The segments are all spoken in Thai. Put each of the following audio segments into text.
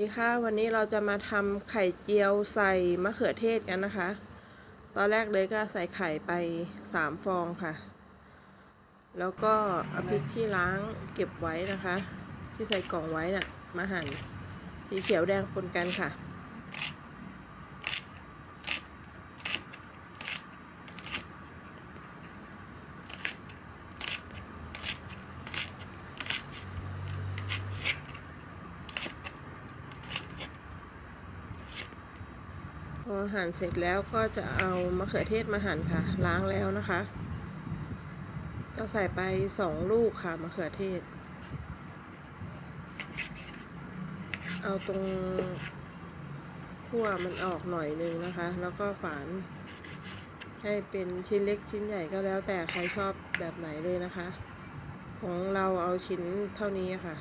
ดีค่ะวันนี้เราจะมาทำไข่เจียวใส่มะเขือเทศกันนะคะ ตอนแรกเลยก็ใส่ไข่ไปสามฟองค่ะ แล้วก็เอาพริกที่ล้างเก็บไว้นะคะ ที่ใส่กล่องไว้น่ะมาหั่นสีเขียวแดงปนกันค่ะ อหั่นเสร็จแล้วก็จะเอามะเขือเทศมาหั่นค่ะ ล้างแล้วนะคะก็ใส่ไปสองลูกค่ะมะเขือเทศ เอาตรงขั้วมันออกหน่อยนึงนะคะ แล้วก็ฝาน ให้เป็นชิ้นเล็กชิ้นใหญ่ก็แล้วแต่ใครชอบแบบไหนเลยนะคะ ของเราเอาชิ้นเท่านี้ค่ะ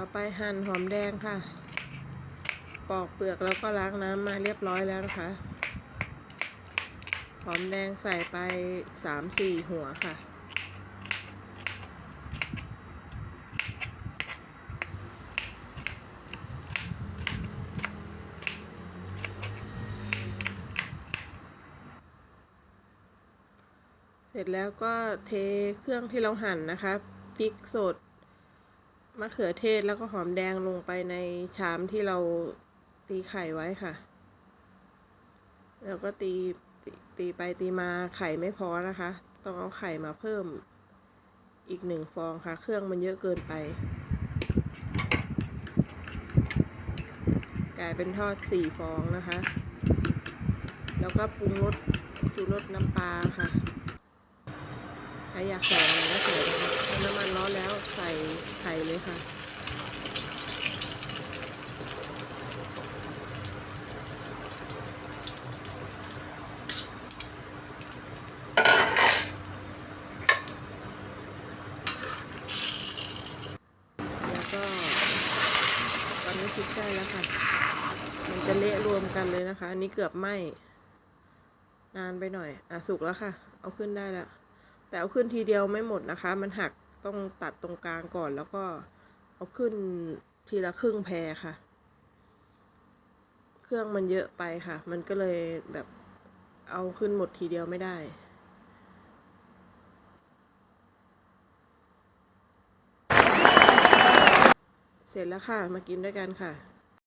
ต่อไปหั่นหอมแดงค่ะ ปอกเปลือกแล้วก็ล้างน้ำมาเรียบร้อยแล้วนะคะ หอมแดงใส่ไปสามสี่หัวค่ะ เสร็จแล้วก็เทเครื่องที่เราหั่นนะคะพริกสด มะเขือเทศแล้วก็หอมแดงลงไปในชามที่เราตีไข่ไว้ค่ะ แล้วก็ตีตีไปตีมาไข่ไม่พอนะคะ ต้องเอาไข่มาเพิ่มอีกหนึ่งฟองค่ะ เครื่องมันเยอะเกินไป กลายเป็นทอดสี่ฟองนะคะ แล้วก็ปรุงรสจูรสน้ำปลาค่ะใครอยากใส่อะไรก็ใส่น้ำมันร้อนแล้วใส่ ข่เลยค่ะ แล้วก็ ตอนนี้พริกได้แล้วค่ะ มันจะเละรวมกันเลยนะคะ อันนี้เกือบไหม้นานไปหน่อย อะ สุกแล้วค่ะ เอาขึ้นได้แล้ว แต่เอาขึ้นทีเดียวไม่หมดนะคะ มันหัก ต้องตัดตรงกลางก่อนแล้วก็เอาขึ้นทีละครึ่งแพรค่ะ เครื่องมันเยอะไปค่ะ มันก็เลยแบบเอาขึ้นหมดทีเดียวไม่ได้เสร็จแล้วค่ะ มากินด้วยกันค่ะ